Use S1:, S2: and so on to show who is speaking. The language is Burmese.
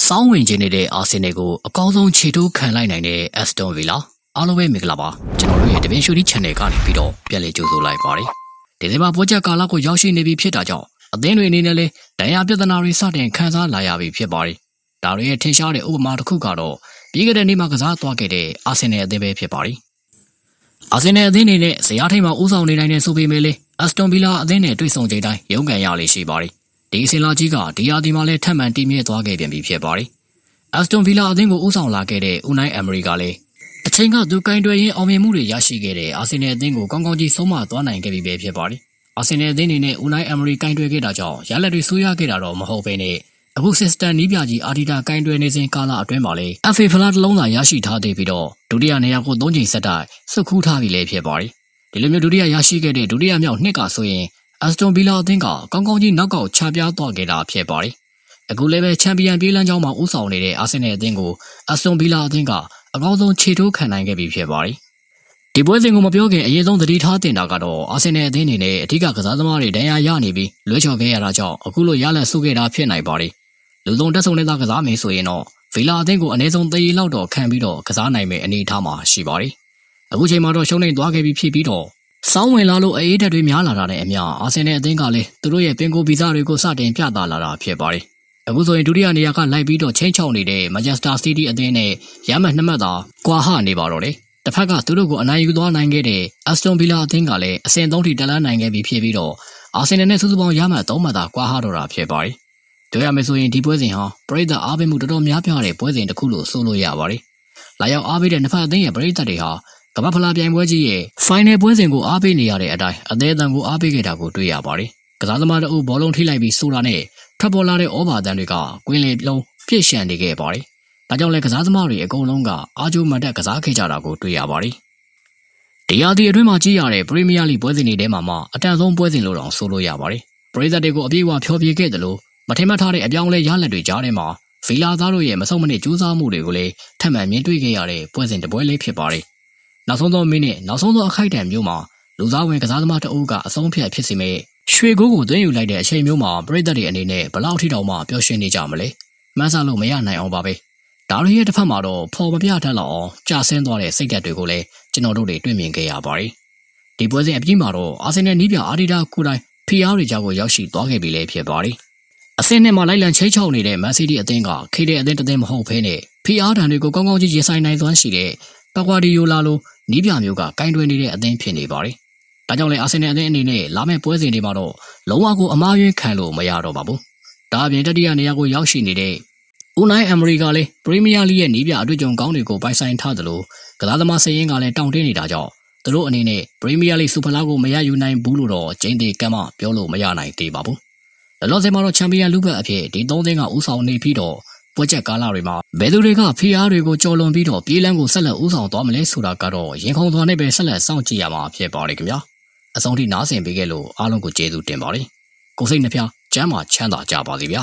S1: စောင်းဝင်ခြင်းနေတဲ့အာဆင်နယ်ကိုအကောင်းဆုံးခြေထိုးခံလိုက်နိုင်တဲ့ Aston Villa အားလုံးပဲမင်္ဂလာပါကျွန်တော်တို့ရဲ့တပင်းရှူဒီ channel ကနေပြီးတော့ပြန်လည်ကြိုဆိုလိုက်ပါတယ်ဒီနေ့မှာပွဲချက်ကာလကိုရောက်ရှိနေပြီဖြစ်တာကြောင့်အသင်းတွေအနေနဲ့လည်းဒဏ်ရာပြဿနာတွေစတင်ခံစားလာရပြီဖြစ်ပါတယ်ဒါတွေရဲ့ထင်ရှားတဲ့ဥပမာတစ်ခုကတော့ပြီးခဲ့တဲ့နေ့မှာကစားသွားခဲ့တဲ့အာဆင်နယ်အသင်းပဲဖြစ်ပါတယ်အာဆင်နယ်အသင်းအနေနဲ့ဇယားထိပ်မှာဦးဆောင်နေနိုင်တဲ့ဆိုပေမဲ့လည်း Aston Villa အသင်းနဲ့တွေ့ဆုံချိန်တိုင်းရုန်းကန်ရလေရှိပါတယ် ဒီအစင်လာကြီးကဒီယာဒီမှာလည်းထပ်မံတည်မြဲသွားခဲ့ပြန်ပြီဖြစ်ပါတယ်။ Aston Villa အသင်းကိုဦးဆောင်လာခဲ့တဲ့ Unai Emery ကလည်းအချိန်ကသူကင်တွယ်ရင်းအောင်မြင်မှုတွေရရှိခဲ့တဲ့အာဆင်နယ်အသင်းကိုကောင်းကောင်းကြီးဆုံးမသွားနိုင်ခဲ့ပြီပဲဖြစ်ပါတယ်။အာဆင်နယ်အသင်းအနေနဲ့ Unai Emery ကင်တွယ်ခဲ့တာကြောင့်ရလက်တွေဆိုးရခဲ့တာတော့မဟုတ်ဘဲနဲ့အခု System နီးပြကြီးအာဒီတာကင်တွယ်နေစဉ်ကာလအတွင်းမှာလေ FA ဖလားတစ်လုံးသာရရှိထားသေးပြီးတော့ဒုတိယနေရာကို၃ချိန်ဆက်တိုက်စုခူးထားပြီလေဖြစ်ပါတယ်။ဒီလိုမျိုးဒုတိယရရှိခဲ့တဲ့ဒုတိယမြောက်နှစ်ကဆိုရင် Aston Villa အသင်းကကောင်းကောင်းကြီးနောက်ကောက်ချပြားသွားခဲ့တာဖြစ်ပါတယ်။အခုလည်းပဲချန်ပီယံပြေးလမ်းကြောင်းမှာဦးဆောင်နေတဲ့အာဆင်နယ်အသင်းကို Aston Villa အသင်းကအကောင်းဆုံးခြေထိုးခံနိုင်ခဲ့ပြီဖြစ်ပါတယ်။ဒီပွဲစဉ်ကိုမပြောခင်အရင်ဆုံးသတိထားတင်တာကတော့အာဆင်နယ်အသင်းအနေနဲ့အထူးကကစားသမားတွေဒဏ်ရာရနေပြီးလွှဲချော်ခဲ့ရတာကြောင့်အခုလိုရလတ်ဆုခဲ့တာဖြစ်နိုင်ပါတယ်။လူဆုံးတက်ဆုံနေတာကစားမယ်ဆိုရင်တော့ဗီလာအသင်းကိုအနည်းဆုံး3ရီလောက်တော့ခံပြီးတော့ကစားနိုင်မယ့်အနေအထားမှာရှိပါတယ်။အခုချိန်မှာတော့ရှုံးနေသွားခဲ့ပြီဖြစ်ပြီးတော့ စောင်းဝင်လာလို့အေးဓာတ်တွေများလာတာနဲ့အမျှအာဆင်နယ်အသင်းကလည်းသူတို့ရဲ့ပင်ကိုဗီဇတွေကိုစတင်ပြသလာတာဖြစ်ပါတယ်။အခုဆိုရင်ဒုတိယနေရာကလိုက်ပြီးတော့ချင်းချောက်နေတဲ့ Manchester City အသင်းနဲ့ရမှတ်နှစ်မှတ်သာကွာဟနေပါတော့တယ်။တစ်ဖက်ကသူတို့ကိုအနိုင်ယူသွားနိုင်ခဲ့တဲ့ Aston Villa အသင်းကလည်းအဆင့်၃ထိတက်လန်းနိုင်ခဲ့ပြီဖြစ်ပြီးတော့အာဆင်နယ်နဲ့စုစုပေါင်းရမှတ်၃မှတ်သာကွာဟတော့တာဖြစ်ပါတယ်။ပြောရမယ်ဆိုရင်ဒီပွဲစဉ်ဟာပရိသတ်အားပေးမှုတော်တော်များပြားတဲ့ပွဲစဉ်တစ်ခုလို့ဆိုလို့ရပါတယ်။လာရောက်အားပေးတဲ့နှစ်ဖက်အသင်းရဲ့ပရိသတ်တွေဟာ ကမ္ဘာဖလားပြိုင်ပွဲကြီးရဲ့ final ပွဲစဉ်ကိုအားပေးနေရတဲ့အတိုင်းအသေးအတန်ကိုအားပေးခဲ့တာကိုတွေ့ရပါတယ်။ကစားသမားတို့ဘောလုံးထိလိုက်ပြီးဆိုတာနဲ့ထွက်ပေါ်လာတဲ့ဩဘာတန်တွေကကွင်းလေလုံးပြည့်ရှံနေခဲ့ပါတယ်။ဒါကြောင့်လည်းကစားသမားတွေအကုန်လုံးကအားကြိုးမတက်ကစားခဲ့ကြတာကိုတွေ့ရပါတယ်။တရားဒီအတွင်းမှာကြည့်ရတဲ့ပရီးမီးယားလိပွဲစဉ်တွေထဲမှာမှအတန်ဆုံးပွဲစဉ်လို့တောင်ဆိုလို့ရပါတယ်။ပရိသတ်တွေကိုအပြည့်အဝဖျော်ဖြေခဲ့တယ်လို့မထင်မှတ်ထားတဲ့အပြောင်းလဲရလဒ်တွေကြားထဲမှာဗီလာသားတို့ရဲ့မဆုံးမနစ်ကြိုးစားမှုတွေကိုလည်းထပ်မံမြင်တွေ့ခဲ့ရတဲ့ပွဲစဉ်တစ်ပွဲလေးဖြစ်ပါတယ်။ နောက်ဆုံးသောမိနစ်နောက်ဆုံးသောအခိုက်အတန့်မျိုးမှာလူသားဝင်ကစားသမားတအုပ်ကအဆုံးဖြတ်ဖြစ်စီမဲ့ရွှေကိုကိုသွင်းယူလိုက်တဲ့အချိန်မျိုးမှာပရိသတ်တွေအနေနဲ့ဘလောက်ထိတောင်မှပျော်ရွှင်နေကြမလဲ။မှန်းဆလို့မရနိုင်အောင်ပါပဲ။ဒါရီရဲ့တစ်ဖက်မှာတော့ဖော်မပြတတ်လောက်အောင်ကြာဆင်းသွားတဲ့စိတ်ဓာတ်တွေကိုလည်းကျွန်တော်တို့တွေတွေ့မြင်ခဲ့ရပါတယ်။ဒီပွဲစဉ်အပြီးမှာတော့အာဆင်နယ်နီးပြအာဒီတာကိုတိုင်းဖီအားတွေကြောင့်ရောက်ရှိသွားခဲ့ပြီလေဖြစ်ပါတယ်။အဆင့်နဲ့မှလိုက်လံချိတ်ချောက်နေတဲ့မန်စီးတီးအသင်းကခေတဲ့အသင်းတစ်သင်းမဟုတ်ဘဲနဲ့ဖီအားတန်တွေကိုကောင်းကောင်းကြီးရင်ဆိုင်နိုင်သွမ်းရှိတဲ့ပကွာဒီယိုလာလို နီးပြမျိုးကကင်တွယ်နေတဲ့အသင်းဖြစ်နေပါတယ်။ဒါကြောင့်လည်းအာဆင်နယ်အသင်းအနေနဲ့လာမယ့်ပွဲစဉ်တွေမှာတော့လုံးဝကိုအမားယွင်းခံလို့မရတော့ပါဘူး။ဒါအပြင်တတိယနေရာကိုရောက်ရှိနေတဲ့ဦးနိုင်အမရီကလည်းပရီးမီးယားလိရဲ့နီးပြအတွေ့အကြုံကောင်းတွေကိုပိုင်ဆိုင်ထားသလိုကစားသမားစရင်ကလည်းတောင့်တင်းနေတာကြောင့်သူတို့အနေနဲ့ပရီးမီးယားလိစူဖလားကိုမရယူနိုင်ဘူးလို့တော့ကျင်းသေးကမ်းမပြောလို့မရနိုင်သေးပါဘူး။လောလောဆယ်မှာတော့ချန်ပီယံလူဘက်အဖြစ်ဒီ၃သင်းကဦးဆောင်နေပြီးတော့ ပွဲချက်ကာလတွေမှာဘယ်သူတွေကဖီအားတွေကိုကြော်လွန်ပြီးတော့ပြေးလန်းကိုဆက်လက်ဦးဆောင်သွားမလဲဆိုတာကတော့ရင်ခုန်သွားနဲ့ပဲဆက်လက်စောင့်ကြည့်ရမှာဖြစ်ပါတယ်ခင်ဗျာအဆုံးထိနားဆင်ပေးခဲ့လို့အားလုံးကိုကျေးဇူးတင်ပါတယ်ကိုစိတ်နှဖျားကျမ်းမာချမ်းသာကြပါစေဗျာ